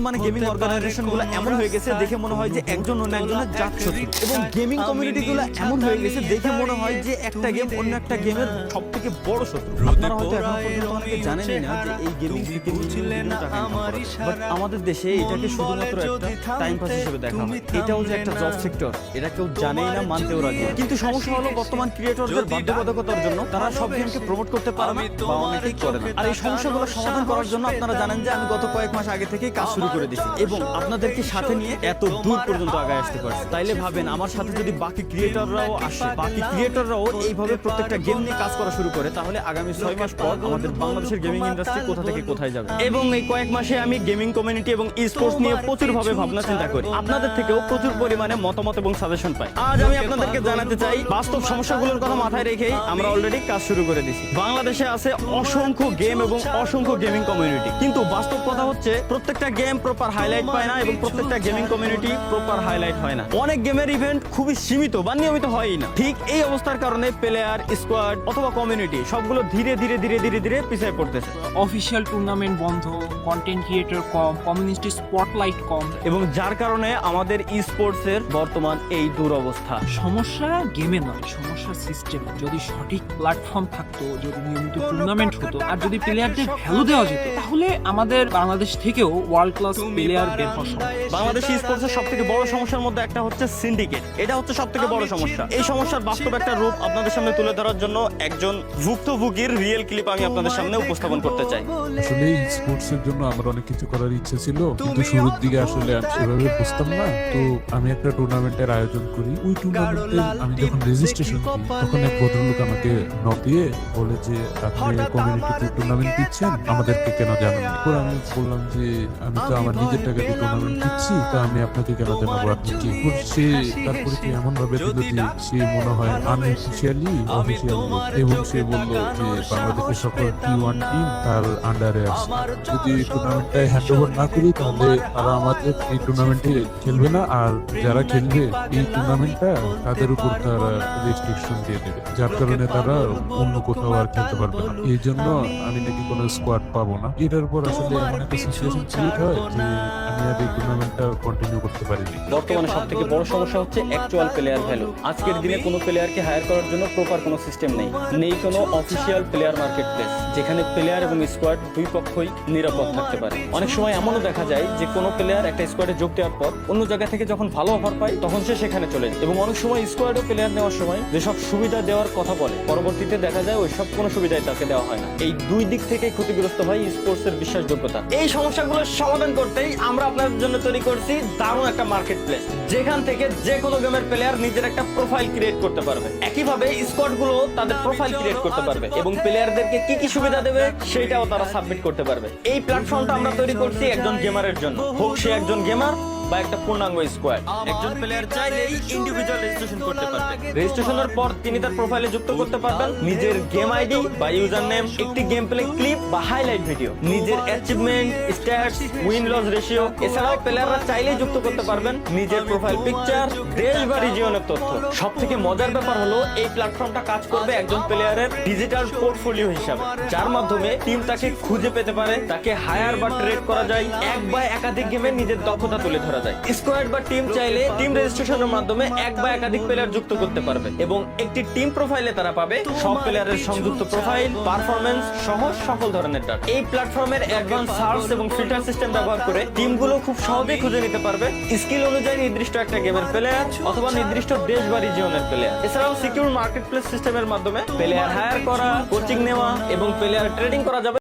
বর্তমানে গেমিং অর্গানাইজেশনগুলো এমন হয়ে গেছে দেখে মনে হয় যে একজন অন্য একজনের জাত শত্রু এবং গেমিং কমিউনিটি গুলো এমন হয়ে গেছে দেখে মনে হয় যে একটা গেম অন্য একটা গেমের সব থেকে বড় শত্রু। আপনারা হয়তো এখন পর্যন্ত অনেকে জানেনই না যে এই গেমিং বাট আমাদের দেশে এটাকে শুধুমাত্র একটা টাইম পাস হিসেবে দেখা হয়। এটাও যে একটা জব সেক্টর এটা কেউ জানেই না মানতেও রাজি কিন্তু সমস্যা হলো বর্তমান ক্রিয়েটরদের বাধ্যবাধকতার জন্য তারা সব গেমকে প্রমোট করতে পারে না বা অনেকেই করে না। আর এই সমস্যাগুলো সমাধান করার জন্য আপনারা জানেন যে আমি গত কয়েক মাস আগে থেকেই কাজ শুরু করে দিয়েছি। এবং আপনাদেরকে সাথে নিয়ে এত দূর পর্যন্ত আগায় আসতে পারছি। তাইলে ভাবেন, আমার সাথে যদি বাকি ক্রিয়েটররাও আসে, বাকি ক্রিয়েটররাও এইভাবে প্রত্যেকটা গেম নিয়ে কাজ করা শুরু করে, তাহলে আগামী ছয় মাস পর আমাদের বাংলাদেশের গেমিং ইন্ডাস্ট্রি কোথা থেকে কোথায় যাবে? এবং এই কয়েক মাসে আমি গেমিং কমিউনিটি এবং স্পোর্টস নিয়ে প্রচুর ভাবে ভাবনা চিন্তা করি। আপনাদের থেকেও প্রচুর পরিমাণে মতামত এবং সাজেশন পাই। আজ আমি আপনাদেরকে জানাতে চাই, বাস্তব সমস্যাগুলোর কথা মাথায় রেখেই আমরা অলরেডি কাজ শুরু করে দিয়েছি। বাংলাদেশে আছে অসংখ্য গেম এবং অসংখ্য গেমিং কমিউনিটি কিন্তু বাস্তব কথা হচ্ছে, প্রত্যেকটা গেম প্রপার হাইলাইট পায় না এবং প্রত্যেকটা গেমিং কমিউনিটি প্রপার হাইলাইট হয় না। অনেক গেমের ইভেন্ট খুবই সীমিত বা নিয়মিত হয়ই না। ঠিক এই অবস্থার কারণে প্লেয়ার স্কোয়াড অথবা কমিউনিটি সবগুলো ধীরে ধীরে ধীরে ধীরে ধীরে পিছিয়ে পড়তেছে। অফিসিয়াল টুর্নামেন্ট বন্ধ কন্টেন্ট ক্রিয়েটর কম কমিউনিটি স্পটলাইট কম। এবং যার কারণে আমাদের ই স্পোর্টস এর বর্তমান এই দুরবস্থা। সমস্যা গেমে নয় সমস্যা সিস্টেম যদি সঠিক প্ল্যাটফর্ম থাকতো যদি নিয়মিত টুর্নামেন্ট হতো আর যদি প্লেয়ারদের ভ্যালু দেওয়া যেত তাহলে আমাদের বাংলাদেশ থেকেও ওয়ার্ল্ড ক্লাস প্লেয়ার বের হওয়া বাংলাদেশ স্পোর্টস এর সব থেকে বড় সমস্যার মধ্যে একটা হচ্ছে সিন্ডিকেট এটা হচ্ছে সব থেকে বড় সমস্যা। এই সমস্যার বাস্তব একটা রূপ আপনাদের সামনে তুলে ধরার জন্য একজন ভুক্তভোগীর রিয়েল ক্লিপ আমি আপনাদের সামনে উপস্থাপন করতে চাই। আসলে স্পোর্টস এর জন্য আমার অনেক কিছু করার ইচ্ছে ছিল কিন্তু শুরুর দিকে আসলে আমি সেভাবে বুঝতাম না। তো আমি একটা টুর্নামেন্টের আয়োজন করি। ওই টুর্নামেন্টের আমি যখন রেজিস্ট্রেশন করি তখন এক ভদ্রলোক আমাকে নক দিয়ে বলে যে আপনি কমিউনিটি টুর্নামেন্ট দিচ্ছেন? আমাদেরকে কেন জানান পরে আমি বললাম যে আমি তো আমার নিজের টাকা দিয়ে টুর্নামেন্ট দিচ্ছি তো আমি আপনাকে কেন জানাব আপনি কি এরপর সে তারপরে কি এমন ভাবে দিল যে সে মনে হয় আনঅফিসিয়ালি অফিসিয়ালি এবং সে বলল যে বাংলাদেশের সকল টি ওয়ান টিম তার আন্ডারে আছে। যদি টুর্নামেন্টটা হ্যান্ড ওভার না করি তাহলে তারা আমাদের এই টুর্নামেন্টে খেলবে না আর যারা খেলবে এই টুর্নামেন্টটা তাদের উপর তারা রেস্ট্রিকশন দিয়ে দেবে। যার কারণে তারা অন্য কোথাও আর খেলতে পারবে না। এই জন্য আমি নাকি কোনো স্কোয়াড পাবো না। এটার পর আসলে এমন একটা সিচুয়েশন ক্রিয়েট হয় যে আমি আর এই টুর্নামেন্টটা কন্টিনিউ করতে পারিনি। বর্তমানে সব থেকে বড় সমস্যা হচ্ছে অ্যাকচুয়াল প্লেয়ার ভ্যালু আজকের দিনে কোনো প্লেয়ারকে হায়ার করার জন্য প্রপার কোনো সিস্টেম নেই। নেই কোনো অফিসিয়াল প্লেয়ার মার্কেট প্লেস যেখানে প্লেয়ার এবং স্কোয়াড দুই পক্ষই নিরাপদ থাকতে পারে। অনেক সময় এমনও দেখা যায় যে কোনো প্লেয়ার একটা স্কোয়াডে যোগ দেওয়ার পর অন্য জায়গা থেকে যখন ভালো অফার পায় তখন সে সেখানে চলে যায়। এবং অনেক সময় স্কোয়াডও প্লেয়ার নেওয়ার সময় যেসব সুবিধা দেওয়ার কথা বলে পরবর্তীতে দেখা যায় ওই সব কোনো সুবিধাই তাকে দেওয়া হয় না। এই দুই দিক থেকে ক্ষতিগ্রস্ত হয় স্পোর্টস এর বিশ্বাসযোগ্যতা। এই সমস্যাগুলো সমাধান করতেই আমরা আপনাদের জন্য তৈরি করছি দারুণ একটা মার্কেট প্লেস যেখান থেকে যে কোনো গেমের প্লেয়ার নিজের একটা প্রোফাইল ক্রিয়েট করতে পারবে। একইভাবে স্কোয়াডগুলো তাদের প্রোফাইল ক্রিয়েট করতে পারবে এবং প্লেয়ারদেরকে কি কি সুবিধা দেবে সেটাও তারা সাবমিট করতে পারবে। এই প্ল্যাটফর্মটা আমরা তৈরি করছি একজন গেমারের জন্য। হোক সে একজন গেমার বা একটা পূর্ণাঙ্গ স্কোয়াড একজন প্লেয়ার চাইলেই ইন্ডিভিজুয়াল রেজিস্ট্রেশন করতে পারবে রেজিস্ট্রেশনের পর তিনি তার প্রোফাইলে যুক্ত করতে পারবেন। নিজের গেম আইডি বা ইউজার নেম একটি গেম প্লে ক্লিপ বা হাইলাইট ভিডিও নিজের achievement stats win loss ratio এছাড়াও প্লেয়াররা চাইলেই যুক্ত করতে পারবেন। নিজের প্রোফাইল পিকচার দেশ বা রিজিয়নের তথ্য। সব থেকে মজার ব্যাপার হলো এই প্ল্যাটফর্মটা কাজ করবে একজন প্লেয়ারের ডিজিটাল পোর্টফোলিও হিসাবে। যার মাধ্যমে টিম তাকে খুঁজে পেতে পারে তাকে হায়ার বা ট্রেড করা যায়। এক বা একাধিক গেমে নিজের দক্ষতা তুলে ধরা যায়। স্কোয়াড বা টিম চাইলে টিম রেজিস্ট্রেশনের মাধ্যমে এক বা একাধিক প্লেয়ার যুক্ত করতে পারবে এবং একটি টিম প্রোফাইলে তারা পাবে সব প্লেয়ারের সংযুক্ত প্রোফাইল পারফরমেন্স সহ সকল ধরনের ডাটা এই প্ল্যাটফর্মের অ্যাডভান্স সার্চ এবং ফিল্টার সিস্টেম ব্যবহার করে টিমগুলো খুব সহজেই খুঁজে নিতে পারবে। স্কিল অনুযায়ী নির্দিষ্ট একটা গেমের প্লেয়ার অথবা নির্দিষ্ট দেশ বা রিজিয়নের প্লেয়ার এছাড়াও সিকিউর মার্কেট প্লেস সিস্টেমের মাধ্যমে প্লেয়ার হায়ার করা কোচিং নেওয়া এবং প্লেয়ার ট্রেডিং করা যাবে।